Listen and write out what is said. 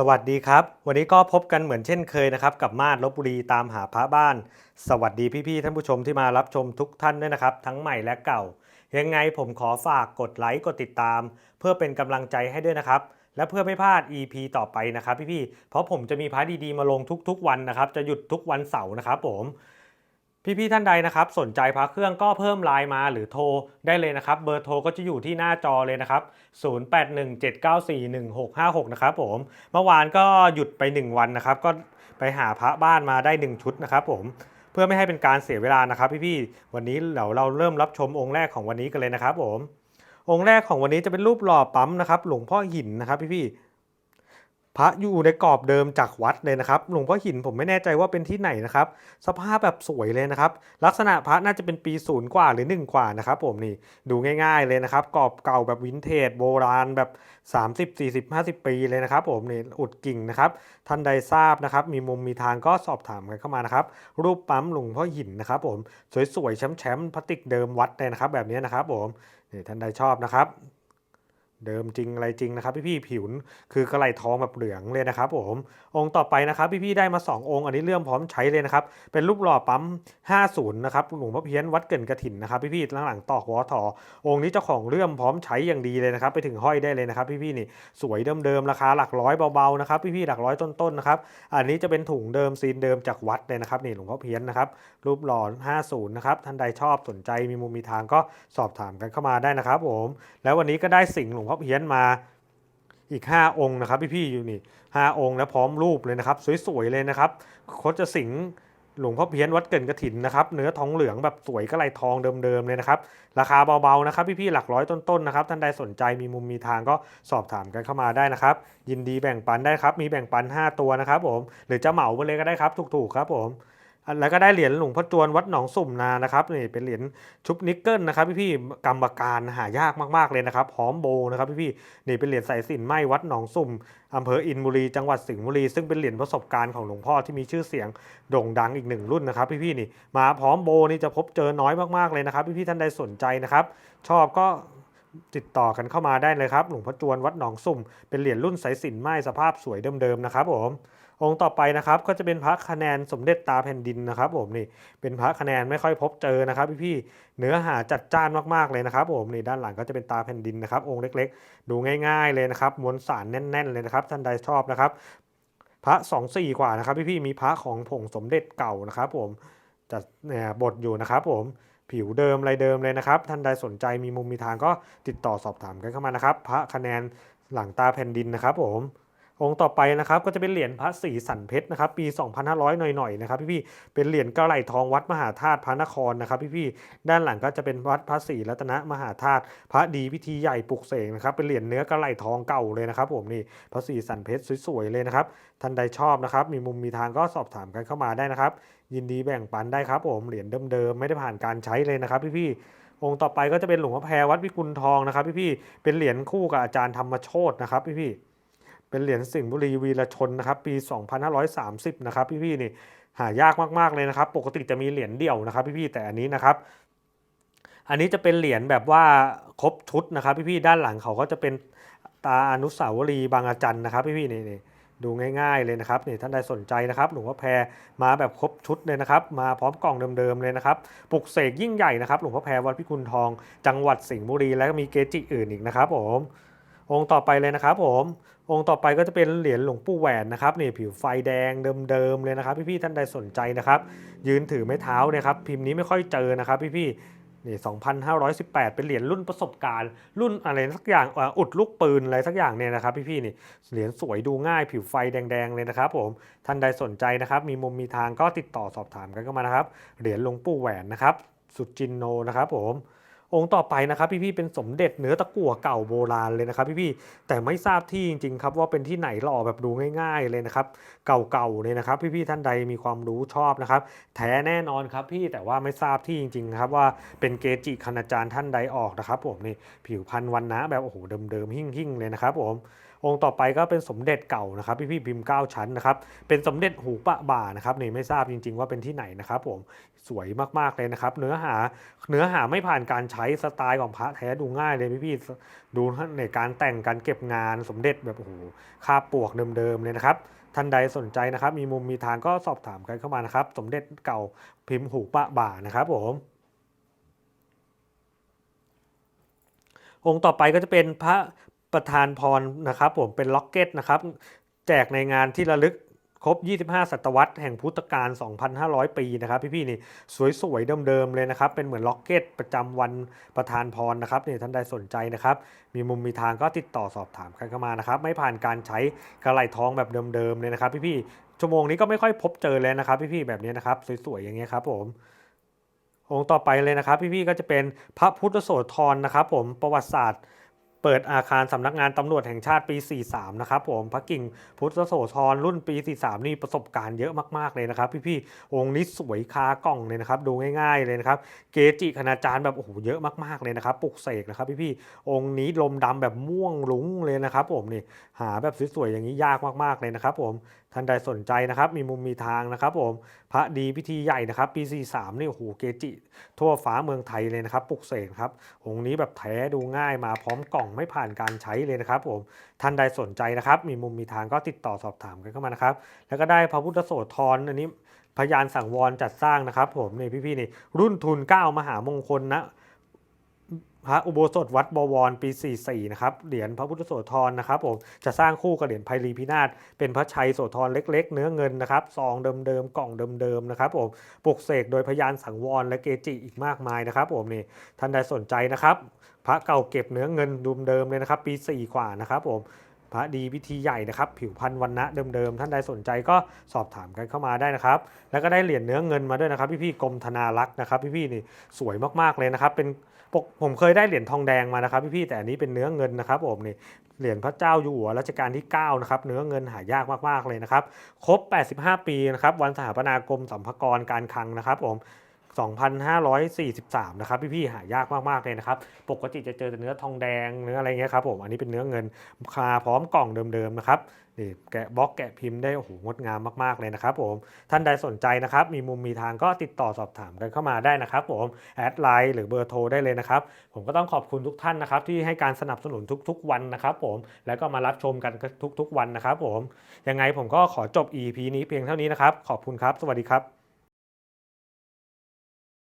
สวัสดีครับ วันนี้ก็พบกันเหมือนเช่นเคยนะครับ กับมาดลบบุรีตามหาพระบ้าน สวัสดีพี่ๆท่านผู้ชมที่มารับชมทุกท่านด้วยนะครับ ทั้งใหม่และเก่า ยังไงผมขอฝากกดไลค์กดติดตาม เพื่อเป็นกำลังใจให้ด้วยนะครับ และเพื่อไม่พลาด EP ต่อไปนะครับพี่ๆเพราะผมจะมีพระดีๆมาลงทุกๆวันนะครับ จะหยุดทุกวันเสาร์นะครับผม พี่ๆท่านใดนะครับสนใจพระเครื่องก็เพิ่มไลน์มาหรือโทรได้เลยนะครับ เบอร์โทรก็จะอยู่ที่หน้าจอเลยนะครับ 0817941656 นะครับผม เมื่อวานก็หยุดไป 1 วันนะครับ ก็ไปหาพระบ้านมาได้ 1 ชุดนะครับผม เพื่อไม่ให้เป็นการเสียเวลานะครับพี่ๆ วันนี้เดี๋ยวเราเริ่มรับชมองค์แรกของวันนี้กันเลยนะครับผม องค์แรกของวันนี้จะเป็นรูปหล่อปั๊มนะครับ หลวงพ่อหินนะครับพี่ๆ พระอยู่ในกรอบเดิมจากวัดเลยนะครับหลวงพ่อหินผมไม่แน่ใจว่าเป็นที่ไหนนะครับ สภาพแบบสวยเลยนะครับ ลักษณะพระน่าจะเป็นปีศูนย์กว่าหรือ 1 กว่านะครับผมนี่ดูง่ายๆเลยนะครับกรอบเก่าแบบวินเทจโบราณแบบ 30 40 50 ปีเลยนะครับ ผมนี่อุดกิ่งนะครับท่านใดทราบนะครับ มีมุมมีทางก็สอบถามกันเข้ามานะครับ รูปปั๊มหลวงพ่อหินนะครับผมสวยๆแชมป์ๆพลาสติกเดิมวัดเลยนะครับ แบบนี้นะครับผมนี่ท่านใดชอบนะครับ เดิมจริงอะไรจริงนะครับพี่ๆผิวคือกระไหลทองแบบเหลืองเลยนะครับผมองค์ต่อไปนะครับพี่ๆได้มา 2 องค์อันนี้เรื่องพร้อมใช้เลยนะครับเป็นรูปหล่อปั๊ม 50 นะครับหลวงพ่อเพี้ยนวัดเกินกระถินนะครับพี่ๆหลังๆตอกวอถอองค์นี้เจ้าของเรื่องพร้อมใช้อย่างดีเลยนะครับไปถึงห้อยได้เลยนะครับพี่ๆนี่สวยเดิมๆราคาหลักร้อยเบาๆนะครับพี่ๆหลักร้อยต้นๆนะครับอันนี้จะเป็นถุงเดิมซีนเดิมจากวัดเลยนะครับนี่หลวงพ่อเพี้ยนนะครับรูปหล่อ50 นะครับท่านใดชอบสนใจมีมุมมีทางก็สอบถามกันเข้ามาได้นะครับผมแล้ววันนี้ก็ได้สิ่งหลวงพ่อเพี้ยนมาอีก 5 องค์นะครับพี่ๆอยู่นี่5องค์แล้วพร้อมรูปเลยนะครับ สวยๆเลยนะครับโคจะสิงหลวงพ่อเพี้ยนวัดเกินกระถินนะครับเนื้อทองเหลืองแบบสวยกระไรทองเดิมๆเลยนะครับ ราคาเบาๆนะครับ พี่ๆหลักร้อยต้นๆนะครับท่านใดสนใจมีมุมมีทางก็สอบถามกันเข้ามาได้นะครับ ยินดีแบ่งปันได้ครับ มีแบ่งปัน 5 ตัวนะครับผมหรือจะเหมาไปเลยก็ได้ครับ ถูกๆครับผม แล้วก็ได้เหรียญหลวงพ่อจวนวัดหนองสุ่มนานะครับนี่เป็นเหรียญชุบนิกเกิลนะครับพี่ๆกรรมการหายากมากๆเลยนะครับพร้อมโบนะครับพี่ๆนี่เป็นเหรียญสายสินไหมวัดหนองสุ่มอำเภออินบุรีจังหวัดสิงห์บุรีซึ่งเป็นเหรียญประสบการณ์ของหลวงพ่อที่มีชื่อเสียงโด่งดังอีกหนึ่งรุ่นนะครับพี่ๆนี่มาพร้อมโบนี่จะพบเจอน้อยมากๆเลยนะครับพี่ๆท่านใดสนใจนะครับชอบก็ติดต่อกันเข้ามาได้เลยครับ หลวงพ่อจวนวัดหนองสุ่ม เป็นเหรียญรุ่นสายสินไหมสภาพสวยเดิมๆนะครับผม องค์ต่อไปนะครับก็จะเป็นพระคะแนนสมเด็จตาแผ่นดินนะครับผมนี่เป็นพระคะแนนไม่ค่อยพบเจอนะครับพี่ๆเนื้อหาจัดจ้านมากๆเลยนะครับผมนี่ด้านหลังก็จะเป็นตาแผ่นดินนะครับ องค์เล็กๆ ดูง่ายๆเลยนะครับมวลสารแน่น ๆเลยนะครับท่านใดชอบนะครับพระสองสี่กว่านะครับพี่ๆมีพระของผงสมเด็จเก่านะครับผมจัดเนี่ยบทอยู่นะครับผมผิวเดิมอะไรเดิมเลยนะครับ ท่านใดสนใจมีมุมมีทางก็ติดต่อสอบถามกันเข้ามานะครับ พระคะแนนหลังตาแผ่นดินนะครับผม องค์ต่อไปนะครับก็จะเป็นเหรียญพระศรีสันเพชรนะครับปี 2500 หน่อยๆนะครับพี่ๆเป็นเหรียญกระไหลทองวัดมหาธาตุพระนครนะครับพี่ๆด้านหลังก็จะเป็นวัดพระศรีรัตนมหาธาตุพระดีพิธีใหญ่ปลุกเสกนะครับเป็นเหรียญเนื้อกระไหลทองเก่าเลยนะครับผมนี่พระศรีสันเพชรสวยๆเลยนะครับท่านใดชอบนะครับมีมุมมีทางก็สอบถามกันเข้ามาได้นะครับ ยินดีแบ่งปันได้ครับผมเหรียญเดิมๆไม่ได้ผ่านการใช้เลยนะครับพี่ๆองค์ต่อไปก็จะเป็นหลวงพ่อแพรวัดวิกุลทองนะครับพี่ๆเป็นเหรียญคู่กับอาจารย์ธรรมโชตนะครับพี่ๆ เป็นเหรียญสิงห์บุรีวีรชนนะครับปี 2530 นะครับพี่ๆนี่หายากมากๆเลยนะครับ ปกติจะมีเหรียญเดี่ยวนะครับพี่ๆแต่อันนี้นะครับ อันนี้จะเป็นเหรียญแบบว่าครบชุดนะครับพี่ๆด้านหลังเขาก็จะเป็นตาอนุสาวรีย์บางอาจันนะครับพี่ๆนี่นี่ดูง่ายๆเลยนะครับนี่ท่านใดสนใจนะครับหลวงพ่อแพรมาแบบครบชุดเลยนะครับ มาพร้อมกล่องเดิมๆเลยนะครับปลุกเสกยิ่งใหญ่นะครับหลวงพ่อแพรวัดพิกุลทอง จังหวัดสิงห์บุรีและก็มีเกจิอื่นอีกนะครับผม องค์ต่อไปเลยนะครับผมองค์ต่อไปก็จะเป็นเหรียญหลวงปู่แหวนนะครับนี่ผิวไฟแดงเดิมๆเลยนะครับ พี่ๆท่านใดสนใจนะครับ ยืนถือไม้เท้าเนี่ยครับพิมพ์นี้ไม่ค่อยเจอนะครับพี่ๆนี่2,518 เป็นเหรียญรุ่นประสบการณ์ รุ่นอะไรสักอย่างอุดลูกปืนอะไรสักอย่างเนี่ยนะครับพี่ๆนี่เหรียญสวยดูง่ายผิวไฟแดงๆเลยนะครับผมท่านใดสนใจนะครับ มีมุมมีทางก็ติดต่อสอบถามกันเข้ามานะครับ เหรียญหลวงปู่แหวนนะครับ สุจินโนนะครับผม องค์ต่อไปนะครับพี่ๆเป็นสมเด็จเนื้อตะกั่วเก่าโบราณเลยนะครับพี่ๆแต่ไม่ทราบที่จริงๆครับว่าเป็นที่ไหนหล่อแบบดูง่ายๆเลยนะครับเก่าๆเลยนะครับพี่ๆท่านใดมีความรู้ชอบนะครับแท้แน่นอนครับพี่แต่ว่าไม่ทราบที่จริงๆครับว่าเป็นเกจิคณาจารย์ท่านใดออกนะครับผมนี่ผิวพันธุ์วันนะแบบโอ้โหเดิมๆหิ่งๆเลยนะครับผมองค์ต่อไปก็เป็นสมเด็จเก่านะครับพี่พี่พิมพ์เก้าชั้นนะครับเป็นสมเด็จหูปะบ่านะครับนี่ไม่ทราบจริง ๆ ว่าเป็นที่ไหนนะครับผมสวยมากๆเลยนะครับ เนื้อหาเนื้อหาไม่ผ่านการใช้สไตล์ของพระแท้ดูง่ายเลยพี่พี่ๆดูในการแต่งการเก็บงานสมเด็จแบบโอ้โหคาบปวกเดิมๆเลยนะครับท่านใดสนใจนะครับ มีมุมมีทางก็สอบถามกันเข้ามานะครับ สมเด็จเก่าพิมพ์หูปะบ่านะครับผมองค์ต่อไปก็จะเป็นพระประธานพรนะครับ ผมเป็นล็อกเก็ตนะครับ แจกในงานที่ระลึก ครบ 25 ศตวรรษแห่งพุทธกาล 2,500 ปีนะครับพี่ๆนี่สวยๆเดิมๆเลยนะครับ เป็นเหมือนล็อกเก็ตประจำวันประธานพรนะครับเนี่ยท่านใดสนใจนะครับ มีมุมมีทางก็ติดต่อสอบถามกันเข้ามานะครับ ไม่ผ่านการใช้กระไหลทองแบบเดิมๆเลยนะครับ พี่ๆชั่วโมงนี้ก็ไม่ค่อยพบเจอเลยนะครับ พี่ๆแบบนี้นะครับสวยๆอย่างเงี้ยครับผมองค์ต่อไปเลยนะครับ พี่ๆก็จะเป็นพระพุทธโสธรนะครับ ผมประวัติศาสตร์ เปิดอาคารสำนักงานตำรวจแห่งชาติปี 43 นะครับผมพระกิ่งพุทธโสธรรุ่นปี 43 นี่ประสบการณ์เยอะมากๆเลยนะครับพี่ๆองค์นี้สวยคากล่องเลยนะครับดูง่ายๆเลยนะครับเกจิคณาจารย์แบบโอ้โหเยอะมากๆเลยนะครับปลุกเสกนะครับพี่ๆองค์นี้ลมดำแบบม่วงลุ้งเลยนะครับผมนี่หาแบบสวยๆอย่างนี้ยากมากๆเลยนะครับผมท่านใดสนใจนะครับมีมุมมีทางนะครับผมพระดีพิธีใหญ่นะครับปี 43 นี่โอ้โหเกจิ ทั่วฟ้าเมืองไทยเลยนะครับปลุกเสกครับองค์นี้แบบแท้ดูง่ายมาพร้อมกล่องไม่ผ่านการใช้เลยนะครับผมท่านใดสนใจนะครับ มีมุมมีทางก็ติดต่อสอบถามกันเข้ามานะครับ แล้วก็ได้พระพุทธโสธรอันนี้พยานสังวรจัดสร้างนะครับ ผมนี่พี่ๆนี่รุ่นทุน 9 มหามงคลนะ พระอุโบสถวัดบวรปี 44 นะครับ เหรียญพระพุทธโสธรนะครับผม จะสร้างคู่กับเหรียญไพรีพินาศ เป็นพระชัยโสธรเล็ก ๆ เนื้อเงินนะครับ ซองเดิมๆ กล่องเดิมๆ นะครับผม ปลุกเสกโดยพยานสังวรและเกจิอีกมากมายนะครับผมนี่ ท่านใดสนใจนะครับ พระเก่าเก็บเนื้อเงินดุมเดิมเลยนะครับ ปี 4 กว่านะครับผม พระดีพิธีใหญ่นะครับ ผิวพันธ์วันนะเดิมๆ ท่านใดสนใจก็สอบถามกันเข้ามาได้นะครับ แล้วก็ได้เหรียญเนื้อเงินมาด้วยนะครับพี่ๆกรมธนารักษ์นะครับ พี่ๆนี่สวยมากๆเลยนะครับ เป็นปกผมเคยได้เหรียญทองแดงมานะครับพี่ๆแต่อันนี้เป็นเนื้อเงินนะครับผมนี่เหรียญพระเจ้าอยู่หัวรัชกาลที่9นะครับเนื้อเงินหายากมากๆเลยนะครับครบ 85 ปีนะครับวันสถาปนากรมสัมภากรการคลังนะครับผม 2,543 นะครับพี่ๆหายากมากๆเลยนะครับ ปกติจะเจอแต่เนื้อทองแดงเนื้ออะไรเงี้ยครับผมอันนี้เป็นเนื้อเงินคาพร้อมกล่องเดิมๆนะครับนี่แกะบล็อกแกะพิมพ์ได้โอ้โหงดงามมากๆเลยนะครับผมท่านใดสนใจนะครับ มีมุมมีทางก็ติดต่อสอบถามกันเข้ามาได้นะครับผมแอดไลน์หรือเบอร์โทรได้เลยนะครับ ผมก็ต้องขอบคุณทุกท่านนะครับ ที่ให้การสนับสนุนทุก ๆ วันนะครับ ผมแล้วก็มารับชมกันทุก ๆ วันนะครับ ผมยังไงผมก็ขอจบ EP นี้เพียงเท่านี้นะครับ ขอบคุณครับ สวัสดีครับ